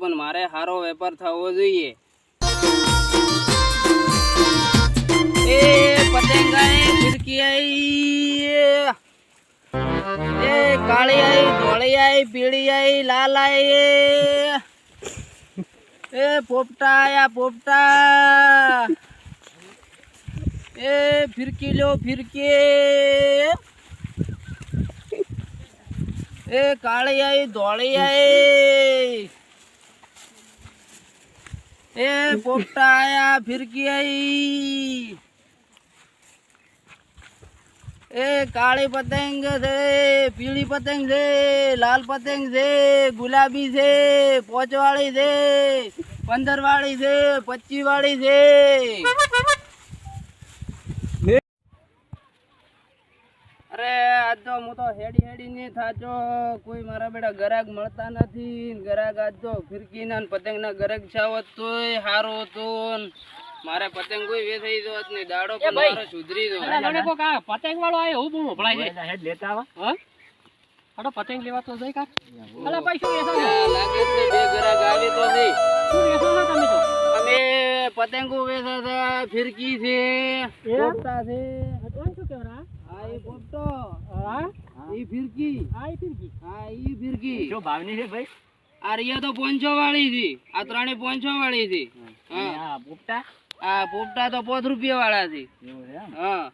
પણ મારે સારો વેપાર થવો જોઈએ. એ પતંગ આઈ ફિરકી એ કાળી આઈ ધોળી આઈ પીળી આઈ લાલ આઈ એ પોપટા પોપટા. એ ફિરકી લો ફિરકી. એ કાળી આઈ ધોળી આઈ એ પોપટા આયા ફિરકી આઈ એ કાળી પતંગ છે, પીળી પતંગ છે, લાલ પતંગ છે, ગુલાબી છે, પોચવાળી છે પંદર વાળી છે પચીસ વાળી છે. અરે આજ તો હું તો હેડી હેડી નહીં થાચો કોઈ મારા બેટા ગરાક મળતા નથી. ગરાક આજ તો ફિરકીના પતંગના ગરાક છાવત તોય સારું તો મારે પતંગ કોઈ દો ને દાડો પણ મારો સુધરી પતંગ વાળો આવ્યો હું બૂમો ભળાય છે લેતા આવા. હા? પતંગ લેવા તો અલા લાગે છે બે આવે શું તમે અમે પતંગો વેચા હતા ફિરકી છે છે. કોણ શું કેવરા આ એ પોપટો હા. એ ફિરકી. આ એ ફિરકી. હા ઈ ફિરકી. જો ભાવની છે ભાઈ? આ રિયા તો પોંચો વાળી હતી. આ ત્રણે પોંચો વાળી હતી હા. હા પોપટા? આ પોપટા તો પોત રૂપિયા વાળા હતી હા.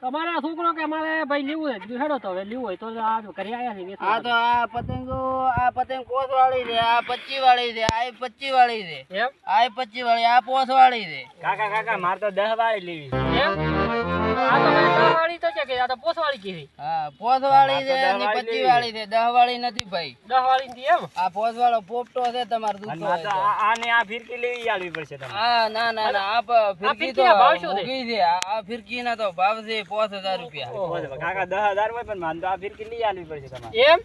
તમારા છોકરો કે અમારે ભાઈ લેવું હોય તો હેડો તો હવે લેવું હોય તો આ ઘરે આવ્યા છે આ તો આ પતંગો આ પતંગ પોસ વાળી છે આ પચી વાળી છે આ પચી વાળી છે. એમ? આ પચી વાળી આ પોસ વાળી છે. કાકા કાકા મારે તો દસ વાળી લેવી એમ? આ તો ભાઈ દસ વાળી તો છે કે આ તો પોસ વાળી કીધી હા પોસ વાળી છે અને પચી વાળી છે. દહ વાળી નથી ભાઈ. દસ વાળી ની એમ? આ પોસ વાળો પોપટો છે તમારે દૂધો હોય તો. આ ફિરકી લેવી આલવી પડશે તમારે હા ના ના ના આ ફિરકી તો ભાવ શું છે? આ આ ફિરકીના તો ભાવ છે પાંચ હજાર રૂપિયા. કાકા દસ હોય પણ મારે તો આ ફિરકી લઈ આલવી પડશે તમારે. એમ?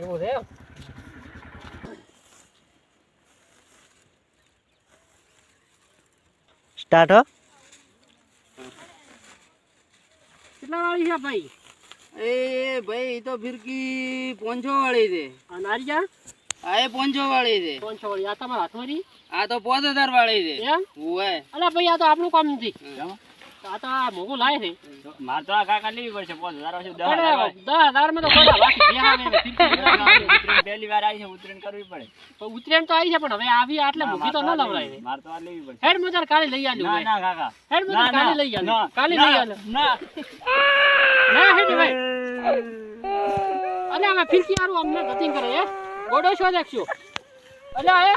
એવું છે એમ? સ્ટાર્ટ હો કેટલા વાળી છે ભાઈ? એ ભાઈ તો ફિરકી પોંચો વાળી છે. આ નારિયા આ એ પોંચો વાળી છે. આ તમારા હાથમાં આ તો પાંચ હજાર વાળી છે. ઓય. અલા ભાઈ આ તો આપણું કામ નથી. આ તો આ લાય છે. મારે તો આ કાકા લેવી પડશે પાંચ હજાર આવશે દસ પણ દસ હજારમાં તો ખોટા બાકી બે આવે ને ફિરકી પહેલી વાર આવી છે ઉતરેણ કરવી પડે. તો ઉતરેણ તો આવી છે પણ હવે આવી આટલે મોંઘી તો ન લવરાય. છે તો આ લેવી પડશે. હેડ મજાર કાલે લઈ આલ્યું ના ના કાકા. હેડ મજાર કાલે લઈ કાલે લઈ ના ના. હેડ ભાઈ. અલે હવે ફિરકી હારું અમને ધતિંગ કરે હે? ગોડો છો દેખજો અલે એ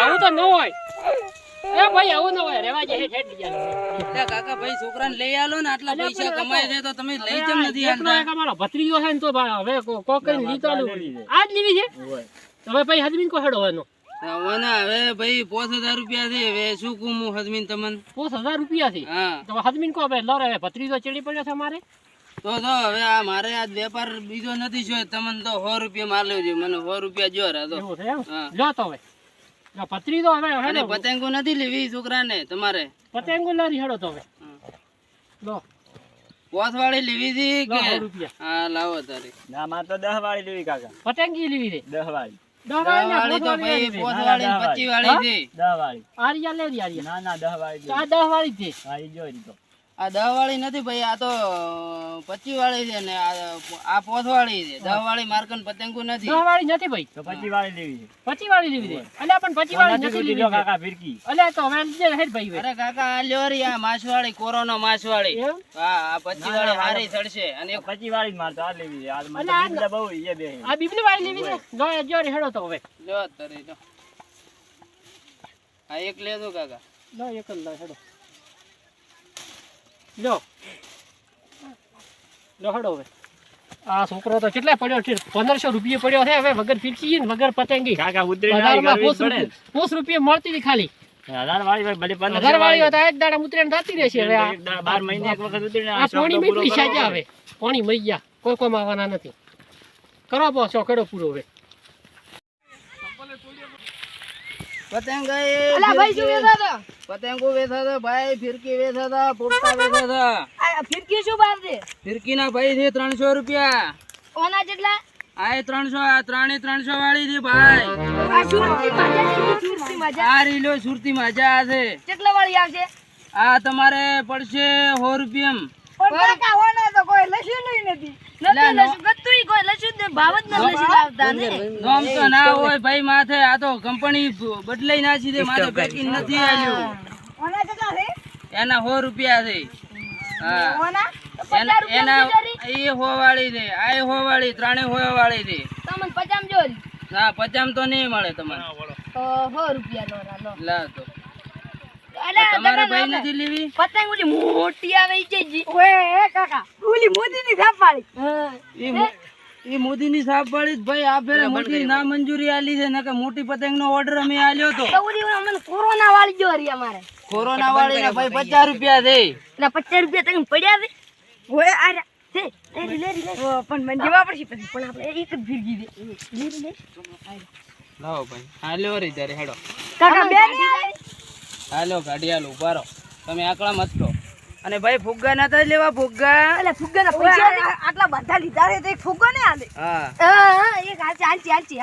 આવું તો ન હોય. એ ભાઈ આવું ન હોય રેવા જે હેડ હેડ લઈ આલ્યું એટલે કાકા ભાઈ છોકરાને લઈ આલો ને આટલા પૈસા કમાય છે તો તમે લઈ કેમ નથી આલતા એક અમારો ભત્રીજો છે ને તો હવે કોક કરીને લીધો આલું. આ છે? હવે ભાઈ હજમીન કો હેડો એનો વના હવે ભાઈ પાંચ હજાર રૂપિયા છે. હવે શું કહું હું તમને? પોસ હજાર રૂપિયા છે? હા. તો હજમીન કો હવે? લો રે ભત્રીજો ચડી પડ્યો છે મારે તો તો હવે આ મારે આજ વેપાર બીજો નથી જોયો. તમને તો સો રૂપિયા માર લેજો મને સો રૂપિયા જો. લો તો હવે. લો તો હવે અને પતંગો નથી લેવી છોકરાને તમારે. પતંગો ના હેડો તો હવે લો. પોસ વાળી લેવી હતી કે? રૂપિયા. હા લાવો તારે. ના મારે તો દસ વાળી લેવી કાકા. પતંગી લેવી છે? દસ વાળી દસ દહ વાળી વાળી ના, ના, પચી વાળી દસ વાળી આરિયા લે રી આરિયા. ના ના દસ વાળી આ દસ વાળી છે. આ દહ વાળી નથી ભાઈ આ તો પચી વાળી છે ને આ આ વાળી છે. દહ વાળી માર્કન પતંગુ નથી. નથી વાળી નથી ભાઈ. તો પચી વાળી લેવી છે. પચી વાળી લેવી છે. અલ્યા પણ પચી વાળી નથી લેવી કાકા ફિરકી. અલ્યા તો હવે લીધે રહે ભાઈ અરે કાકા આ લ્યો રી આ માછવાળી કોરોનો માછવાળી વાળી હા આ પચી વાળી હારી ચડશે. અને એક પછી વાળી માર તો આ લેવી છે. આ મને બહુ એ બે. આ બીબલી વાળી લેવી છે? જો જો રે હેડો તો હવે. જો તરી જો આ એક લેજો કાકા. લો એક જ હેડો. લો. હેડો હવે. આ છોકરો તો કેટલા પડ્યો છે? પંદરસો રૂપિયા પડ્યો છે હવે વગર ફીરકી ને વગર પતંગી. કાકા આવી જ પોસ રૂપિયા મળતી હતી ખાલી. હજાર વાળી હોય ભલે પંદર હજાર વાળી. હોય એક દાડા ઉતરેણ થતી રહેશે હવે આ- એક બાર મહિને એક વખત ઉતરીને આ આ પાણી સાજા પડે. પાણી મરી ગયા. કોઈ કોઈ આવવાના નથી. કરો પો ચોકડો પૂરો હવે. પતંગ પતંગો વેચા હતા ભાઈ ફિરકી વેચા હતા પોપટા વેચા હતા. ફિરકી શું બાર છે? ફિરકી ના ભાઈ છે ત્રણસો રૂપિયા. ઓના જેટલા? આ ત્રણસો આ ત્રણે ત્રણસો વાળી છે ભાઈ. આ રીલો સુરતી મજા છે. કેટલા વાળી આવશે? આ તમારે પડશે સો રૂપિયા કાકા હોના તો કોઈ લસ્યું નહીં નથી નથી લસ્યું ગત્તુંય કોઈ લસ્યું જ ભાવ જ ન લસ્યું આવતા ને. ગમ તો ના હોય ભાઈ માથે આ તો કંપની બદલાઈ નાખી દે માથે પેકિંગ નથી આવ્યું હોના કેટલા છે? એના સો રૂપિયા છે. હા. હોના એના એના એ હો વાળી છે આ હો વાળી ત્રણે હો છે. તમને પચામ જો ના પચામ તો નહીં મળે તમારે રૂપિયા લા તો. તમારે ભાઈ નથી લેવી? પતંગ ઓલી મોટી આવે છે ઓએ કાકા ઓલી મોટી ની થાપ પાડી ઈ મો- ઈ મોદીની વાળી ભાઈ આ ફેરે મોટી ના મંજૂરી આલી છે નકર મોટી પતંગ નો ઓર્ડર અમે આલ્યો તો. તો અમને કોરોના વાળી જો રહી અમારે. કોરોના વાળી ને ભાઈ પચાસ રૂપિયા છે એટલે પચાસ રૂપિયા તને પડ્યા ઓએ આ પણ મને જવા પડશે પછી. પણ આપણે એક જ ભીરગી દે. લે લાવો ભાઈ. હાલ્યો રે ત્યારે હેડો. કાકા બે ને હાલો ગાડી ઊભા રહો. તમે આકડા મત કહો અને ભાઈ ફુગ્ગા નતા લેવા ફુગ્ગા? એટલે ફુગ્ગાના પૈસા આટલા બધા લીધા રે તો એક ફુગ્ગો ને આલે હા. એક હાચી ચાલ ચાલ હાચી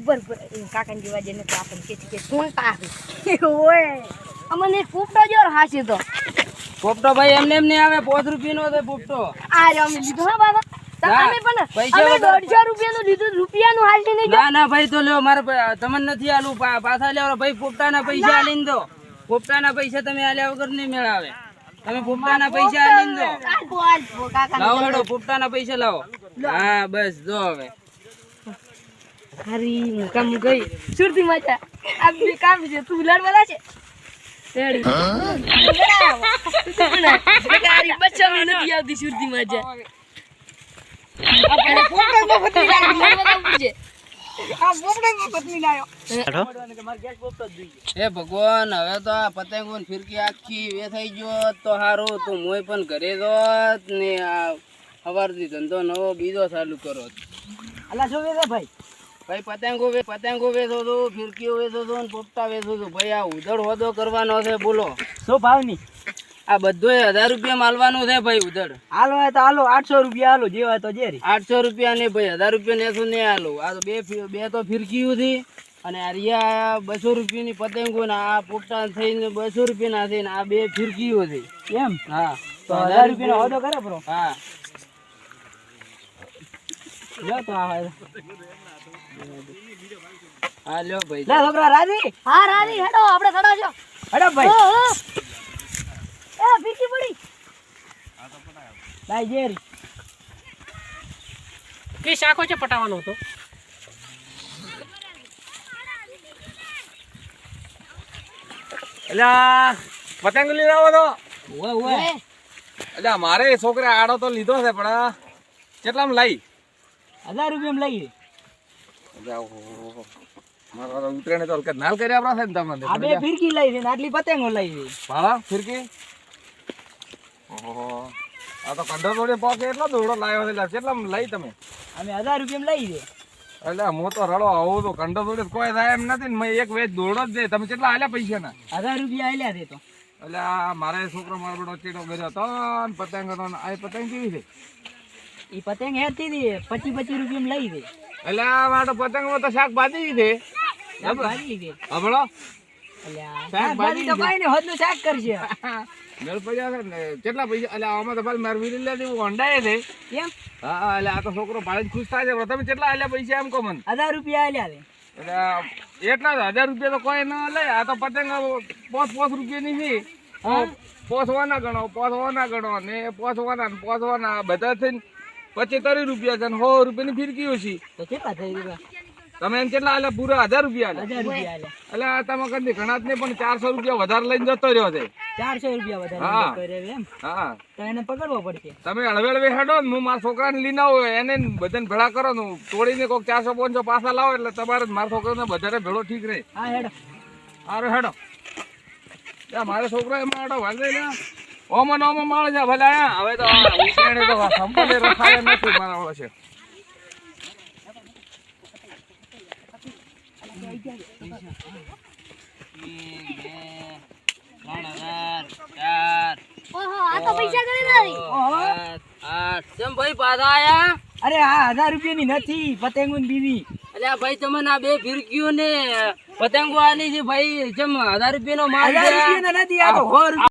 બરોબર કાકા કાકાની જેવા જેને તો આપણને કે કે કોણ પાસે ઓય અમને એક ફૂફડો જો હાસી તો. પોપટો ભાઈ એમને એમને આવે પોત રૂપિયાનો છે પોપટો આ અમે લીધો હા બાબા તો પણ અમે વગર- દોઢસો રૂપિયાનું લીધું રૂપિયાનું હાલતી નહીં ના ના ભાઈ તો લ્યો મારે તમને નથી આલું પાછા લેવા ભાઈ પોપટાના પૈસા આલીને દો. પોપટાના પૈસા તમે આલ્યા વગર નહીં મેળાવે. તમે પોપટાના પૈસા આલીને દો. આલપો આલપો કાકા લાવો હેડો પોપટાના પૈસા લાવો. હા બસ જો હવે. હરી મુકામ કામ ગઈ. સુરતી મજા આ બે કામ છે તું લડવાલા છે રેડી. ગાડી બચાવી નથી આવતી સુરતી મજા હે ભગવાન હવે તો આ પતંગો ને ફિરકી આખી વેચાઈ ગયો તો સારું તું મોય પણ ઘરે દો ને આ સવારથી ધંધો નવો બીજો ચાલુ કરો અલા શું વેચે ભાઈ? ભાઈ પતંગો વે પતંગો વેચો છો ફિરકીઓ વેચો છો ને પોપટા વેચો છો. ભાઈ આ ઉધડ હોદો કરવાનો છે બોલો. શું ભાવની? આ બધું હજાર રૂપિયા માલવાનું છે ભાઈ ઉધડ. હાલો તો હાલો આઠસો રૂપિયા હાલો જે હોય તો જે આઠસો રૂપિયા ને ભાઈ હજાર રૂપિયા નેસો નહીં હાલો. આ તો બે બે તો ફિરકીયું હતી અને આ રિયા બસો રૂપિયાની પતંગો ને આ પોપટા થઈને બસો રૂપિયાના થઈને આ બે ફિરકીઓ છે. એમ? હા. તો હજાર રૂપિયાનો હોદો કરે બ્રો. હા. લ્યો તો આ હા લ્યો ભાઈ. લે છોકરા રાજી? હા રાજી હેડો આપણે છો. હેડો ભાઈ એ ફીકી પડી લાઈ જેરી કે શાકો છે પટાવવાનો હતો? એટલે પતંગ લઈ આવો તો. ઓય ઓય એટલે મારે છોકરા આડો તો લીધો છે પણ કેટલામાં લઈ? હજાર રૂપિયામાં તો ઉતરેને તો હલકા નાલ કરી આપણા છે ને તમને? આ બે ફિરકી લઈ છે ને આટલી પતંગો લઈ છે. ભાડા ફિરકી? ઓહો. આ તો કંડર જોડે પોકે એટલો દોડો લાવ્યો છે કેટલામાં લઈ તમે? અમે હજાર રૂપિયામાં લઈ દે એટલે હું તો રડો આવું તો કંડર જોડે કોઈ થાય એમ નથી ને એક વેચ દોડો જ દે. તમે કેટલા આલ્યા પૈસા ના હજાર રૂપિયા આલ્યા છે તો. એટલે આ મારે છોકરો મારો બેટો ચીડો કર્યો હતો ને પતંગ હતો ને આ પતંગ કેવી છે? એ પતંગ હેતી હતી પચીસ પચીસ રૂપિયામાં લઈ દે એટલે આ મારો પતંગમાં તો છે. શાકભાજી છે. હમણો શાકભાજી શાકભાજી તો હોદનું શાક કરશે. મેળ પડ્યા ને કેટલા પૈસા એટલે આમાં તો મારે વીરી લેતી હું હોંડાએ છે. કેમ? હા હા, એટલે આ તો છોકરો ભાડે ખુશ થાય છે. તમે કેટલા આલ્યા પૈસા એમ કહો મને? હજાર રૂપિયા આલ્યા એટલે હજાર રૂપિયા તો કોઈ ન લે. આ તો પતંગ પોસ પોસ રૂપિયાની છે. પોસવાના ગણો પોસવાના ગણો ને પોસવાના ને પોસવાના બધા થઈને પચીસ ત્રીસ રૂપિયા છે ને સો રૂપિયાની ફિરકીઓ છે. તો કેટલા થઈ રૂપિયા તમે એમ કેટલા આલે પૂરા હજાર રૂપિયા એટલે તમે કદી ઘણા જ નહીં પણ ચારસો રૂપિયા વધારે લઈને જતો રહ્યો છે. ચારસો રૂપિયા વધારે હા. જતો રહ્યો એમ. હા. તો એને પકડવો પડશે. તમે હળવે હળવે હેડો ને હું મારા છોકરાને લઈને આવું એને બધાને ભેળા કરો ને તોડીને કોઈક ચારસો પાંચસો પાછા લાવો એટલે તમારે મારા છોકરાને વધારે ભેળો ઠીક રહે. હા હેડો. સારું હેડો. મારા છોકરા એમાં હેડો વાંધો ને ઓમાં ને ઓમાં માળ છે ભલે હવે તો નથી મારા છે ત્રણ હજાર ચાર ઓહો આ તો પૈસા ગણી નથી સાત, આઠ કેમ ભાઈ પાછા આયા અરે આ હજાર રૂપિયાની નથી પતંગો બીવી અલ્યા ભાઈ તમે આ બે ફિરકીઓ ને પતંગો આની છે ભાઈ જેમ હજાર રૂપિયાનો માલ હજાર રૂપિયા નથી આ